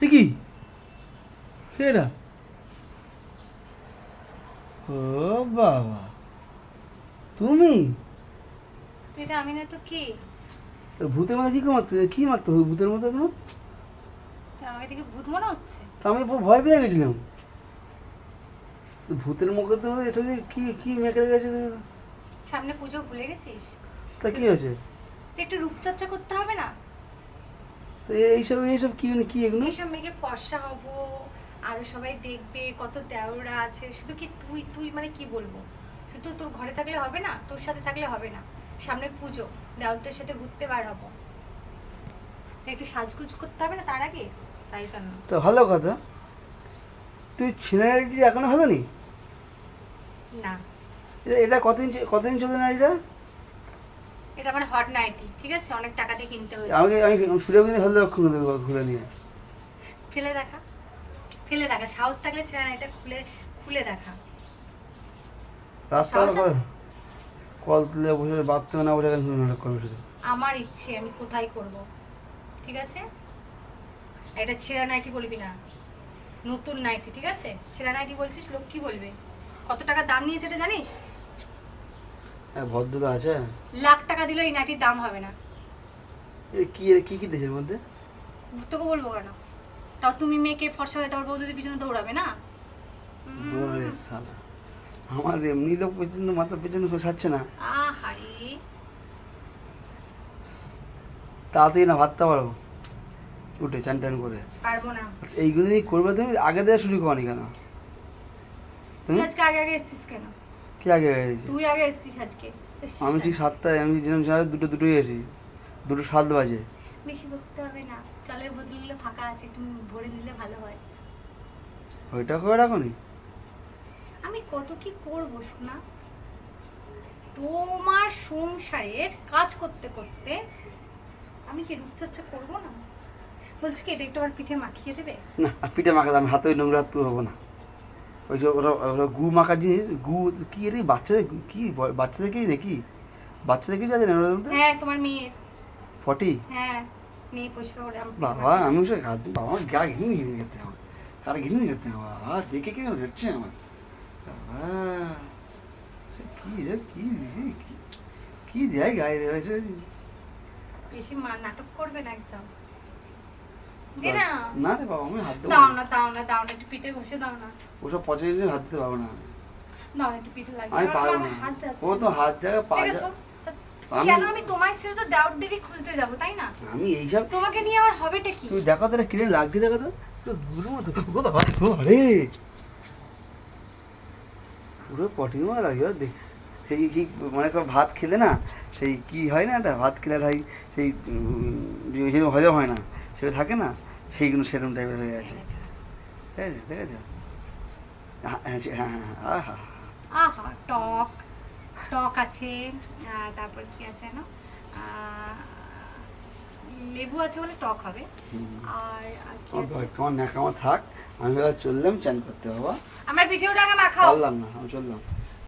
দেখি। সেটা ও বাবা। তুমি? এটা আমি না তো কি? তো ভূতের মধ্যে কি মারতে কি মারতে হবে ভূতের মধ্যে কোনো আমাকে দেখে ভূত মনে হচ্ছে। তা আমি ভয় পেয়ে গেছিলাম। তো ভূতের মুখে তো এটা কি কি মেখে গেছে সামনে পুজো ভুলে গেছিস? তা কি হয়েছে? তো একটু রূপচর্চা করতে হবে না? তো এইসব এইসব কি মানে কি এগুলো? এইসব মেয়েকে ফর্সা হব আরও সবাই দেখবে কত দেওরা আছে। শুধু কি তুই তুই মানে কি বলব? শুধু তোর ঘরে থাকলে হবে না তোর সাথে থাকলে হবে না। সামনে পুজো দেওরদের সাথে ঘুরতে বার হব। একটু সাজগুজ করতে হবে না তার আগে? তাই জন্য। তো ভালো কথা। তুই ছেলেটি এখনও ভালো নি? না। এটা- কতদিন কতদিন চলবে না এটা এটা আমার হট নাইটি ঠিক আছে? অনেক টাকা দিয়ে কিনতে হয়েছে। আমাকে আমি সুযোগ দিনে হলে লক্ষ্য খুলে নিয়ে। ফেলে দেখা। ফেলে দেখা। সাহস থাকলে ছেড়ে না এটা খুলে খুলে দেখা। রাস্তা কল তুলে বসে বাচ্চা না বসে নাটক করবে শুধু আমার ইচ্ছে আমি কোথায় করব? ঠিক আছে? এটা ছেঁড়া নাইটি বলবি না? নতুন নাইটি ঠিক আছে? ছেঁড়া নাইটি বলছিস? লোক কি বলবে। কত টাকা দাম নিয়েছে এটা জানিস? ভদ্রতা আছে? লাখ টাকা দিলেও এই নাইটির দাম হবে না। কি কি কি দেশের মধ্যে? তোকে বলব কেন? তাও তুমি মেয়েকে ফর্সা হয়ে তারপর বৌদিদের পিছনে দৌড়াবে না? ওরে শালা। আমার এমনি লোক পর্যন্ত মাথা পেছনে ছাড়ছে না। আহারে। তাড়াতাড়ি না ভাবতে পারো। উঠে চান টান করে। পারব না। এইগুলো নিয়ে করবে তুমি আগে দেওয়া শুরু করনি কেন? তুমি আজকে আগে আগে এসছিস কেন? কি আগে গেছি তুই আগে এসছিস আজকে। আমি ঠিক সাতটায় আমি যেরকম সময় দুটো দুটোই এসি দুটো সাত বাজে। বেশি করতে হবে না। জলের বোতলগুলো ফাঁকা আছে একটু ভরে নিলে ভালো হয়। ওইটা করে রাখো নি আমি কত কি করব শোনা তোমার সংসারের কাজ করতে করতে আমি কি রূপচর্চা করব না? বলছি কি এটা একটু আমার পিঠে মাখিয়ে দেবে? না পিঠে মাখাতে আমি হাতে নোংরা হাত হব না। ওই যে ওরা ওরা গু মাখার জিনিস গু কি রে বাচ্চাদের কি ব- বাচ্চাদের কি নাকি? বাচ্চাদের কিছু আছে না ওটার হ্যাঁ তোমার মেয়ের। ফটি? হ্যাঁ বাবা আমি ওসব খাদ্য বাবা গা ঘিনি ঘিনি করতে আমার। কার ঘিনি করতে আমার? বাবা দেখে কেন হচ্ছে আমার? বাবা সে কি রে কি কি- দেয় গায়ে রে বেশি নাটক করবে না একদম। না। না রে বাবা আমি হাত দেবো দাও না। না দাও না দাও না একটু পিঠে ঘষে দাও না। ওসব পচে জিনিস হাত দিতে পারব না। দাও একটু পিঠে লাগে আমি পারব না। ও তো হাত জায়গা পা দেখেছ জায়গা- তা আমি- কেন আমি তোমায় ছেড়ে তো দেওয়ার দিকে খুঁজতে যাব তাই না? আমি এইসব তোমাকে নিয়ে আমার হবেটা কি? তুমি দেখো তো কিনে লাগছে দেখো তো। পুরো গুরু মতো। ও বাবা ও আরে পুরো পটির মতো লাগে দেখ। সেই কি মনে কর ভাত খেলে না সেই কি হয় না একটা? ভাত খেলে হয় সেই হজম হয় না। সেটা থাকে না? সেইগুলো সেরকম টাইপের হয়ে আছে ঠিক আছে ঠিক আছে? হ্যাঁ হ্যাঁ হ্যাঁ আহা। আহা টক। টক আছে তারপর কি আছে না লেবু আছে বলে টক হবে। আর তোমার ন্যাকামা থাক আমি চললাম চান করতে বাবা। আমার পিঠেও টাকা মাখাও পারলাম না আমি চললাম।